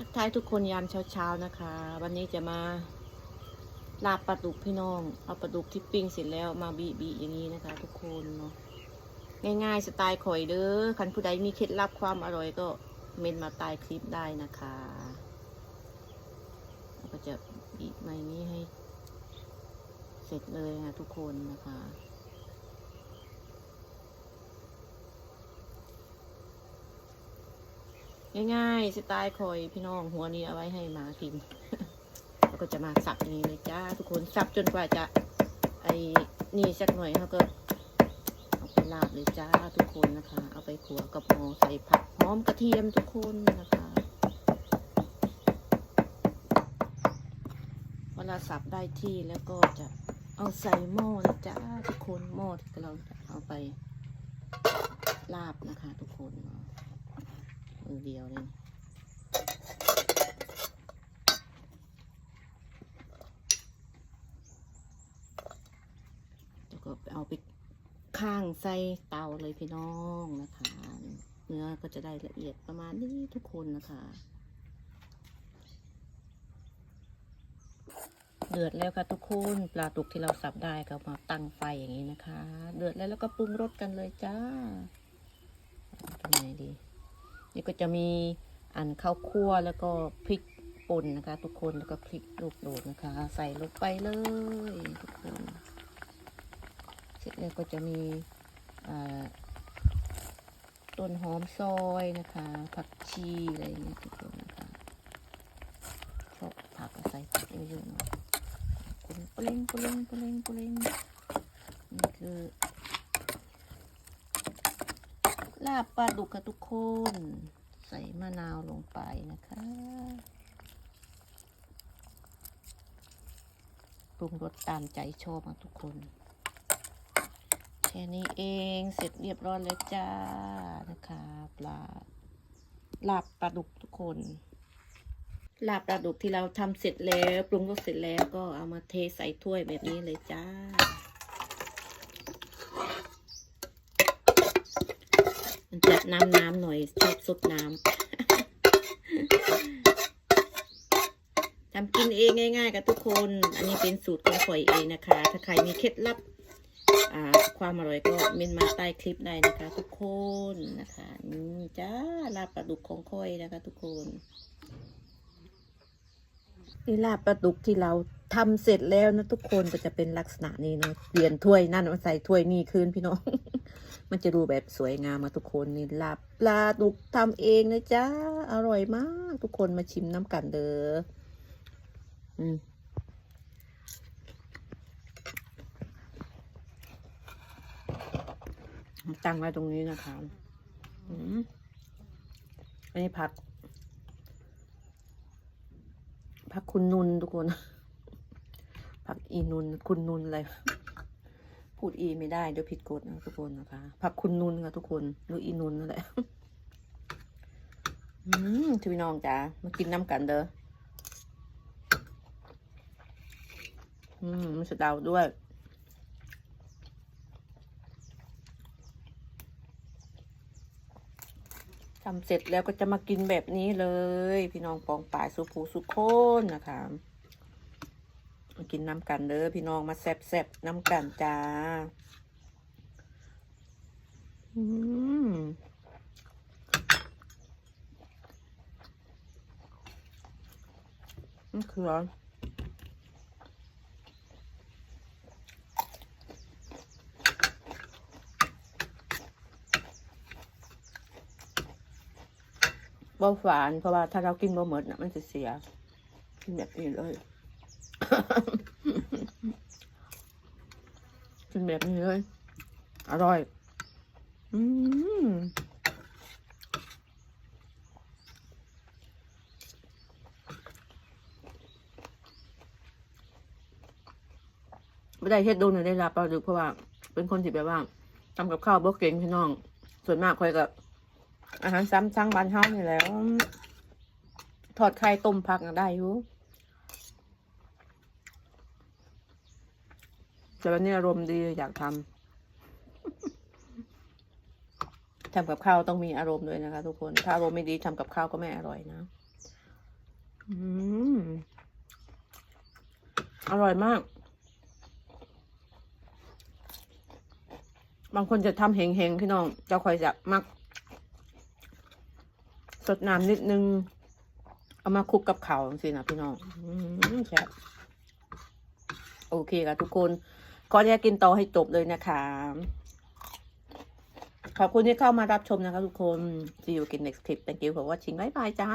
ทักทายทุกคนยามเช้าๆนะคะ วันนี้จะมาลาบปลาดุกพี่น้อง เอาปลาดุกที่ปิ้งเสร็จแล้วมาบีบีอย่างนี้นะคะ ทุกคนเนาะง่ายๆสไตล์ข่อยเด้อคันผู้ใดมีเคล็ดลับความอร่อยก็เมนมาใต้คลิปได้นะคะก็จะบีบมาอย่างนี้ให้ เสร็จเลยค่ะทุกคนนะคะ ง่ายๆสไตล์คอยพี่น้องหัวนี้เอาไว้ให้หมากินแล้วก็จะมาสับอย่างนี้เลยจ้าทุกคนสับจนกว่าจะไอ้นี่สักหน่อยเขาก็เอาไปลาบเลยจ้าทุกคนนะคะ เอาไปขัวกับหอใส่ผักหอมกระเทียมทุกคนนะคะเวลาสับได้ที่แล้วก็จะเอาใส่หม้อนะจ้าทุกคนหม้อที่เราจะเอาไปลาบนะคะ ทุกคนเนาะ มือเดียวเลยแล้วก็เอาไปข้างใส่เตาเลยพี่น้องนะคะ เนื้อก็จะได้ละเอียดประมาณนี้ทุกคนนะคะเดือดแล้วค่ะทุกคนปลาตุกที่เราสับได้ก็มาตั้งไฟอย่างนี้นะคะ เดือดแล้วแล้วก็ปรุงรสกันเลยจ้าทำไงดี นี่ก็จะมีอันข้าวคั่วแล้วก็พริกป่นนะคะ ทุกคนแล้วก็พริกลูกโดดนะคะ ใส่ลงไปเลยทุกคนเสร็จแล้วก็จะมีต้นหอมซอยนะคะ ผักชีอะไรอย่างเงี้ยทุกคนนะคะชอบผักใส่ผักเยอะๆหน่อยคุณปลิงปลิงปลิงปลิงนี่คือ ลาบปลาดุกค่ะทุกคน ใส่มะนาวลงไปนะคะปรุงรสตามใจชอบนะทุกคนแค่นี้เองเสร็จเรียบร้อยแล้วจ้านะคะปลาลาบปลาดุกทุกคนลาบปลาดุกที่เราทำเสร็จแล้ว ปรุงรสเสร็จแล้วก็เอามาเทใส่ถ้วยแบบนี้เลยจ้า มันจะน้ำน้ำหน่อยชอบซดน้ำทำกินเองง่าย ๆ กับทุกคน อันนี้เป็นสูตรของข่อยเองนะคะ ถ้าใครมีเคล็ดลับความอร่อยก็เมนมาใต้คลิปได้นะคะ ทุกคนนะคะนี่จ้าลาบปลาดุกของข่อยนะคะ ทุกคนนี่ลาบปลาดุกที่เราทำเสร็จแล้วนะทุกคนก็จะเป็นลักษณะนี้เนาะเปลี่ยนถ้วยนั่นมาใส่ถ้วยนี่คืนพี่น้อง มันจะดูแบบสวยงามมาทุกคนนี่ลาบปลาดุกทำเองนะจ๊ะ อร่อยมาก ทุกคนมาชิมน้ำกันเด้ออืมตั้งไว้ตรงนี้นะคะอืมอันนี้ผัก ผักคุณนุนทุกคน ผักอีนุน คุณนุนอะไร ดอีไม่ได้เดี๋ยวผิดกฎนะทุกคนนะคะผักคุณนุนค่ะทุกคนหรืออีนุนนั่นแหละอืมที่พี่น้องจ๋ามากินน้ำกันเด้ออืมมันสะเดาด้วยทำเสร็จแล้วก็จะมากินแบบนี้เลย พี่น้องปองป่ายสุภูสุโคนนะคะ มากินน้ำกันเด้อพี่น้องมาแซบๆน้ำกันจ้าอืมนี่คืออะไรบ่ฝานเพราะว่าถ้าเรากินบ่หมดนะมันจะเสียกินแบบนี้เลย กินแบบนี้เลย อร่อย อืมไม่ได้เฮ็ดดูในได้รับปลาดุกเพราะว่า เป็นคนที่แบบว่าทำกับข้าวบ่เก่งพี่น้อง ส่วนมากคอยกับอาหารซ้ำซังบ้านเฮานี่แล้ว ทอดไข่ต้มผักน่ะได้อยู่ แต่วันนี้อารมณ์ดีอยากทำทำกับข้าวต้องมีอารมณ์ด้วยนะคะ ทุกคน ถ้าอารมณ์ไม่ดีทำกับข้าวก็ไม่อร่อยนะอืมอร่อยมาก บางคนจะทำเฮงๆพี่น้องเจ้าคอยจะมัก สดน้ำนิดนึง เอามาคลุกกับเขาสินะพี่น้องอืมแซ่บโอเคค่ะทุกคน ก็จะกินต่อให้จบเลยนะคะ ขอบคุณที่เข้ามารับชมนะคะทุกคน see you again next clip thank you for watching bye bye จ้า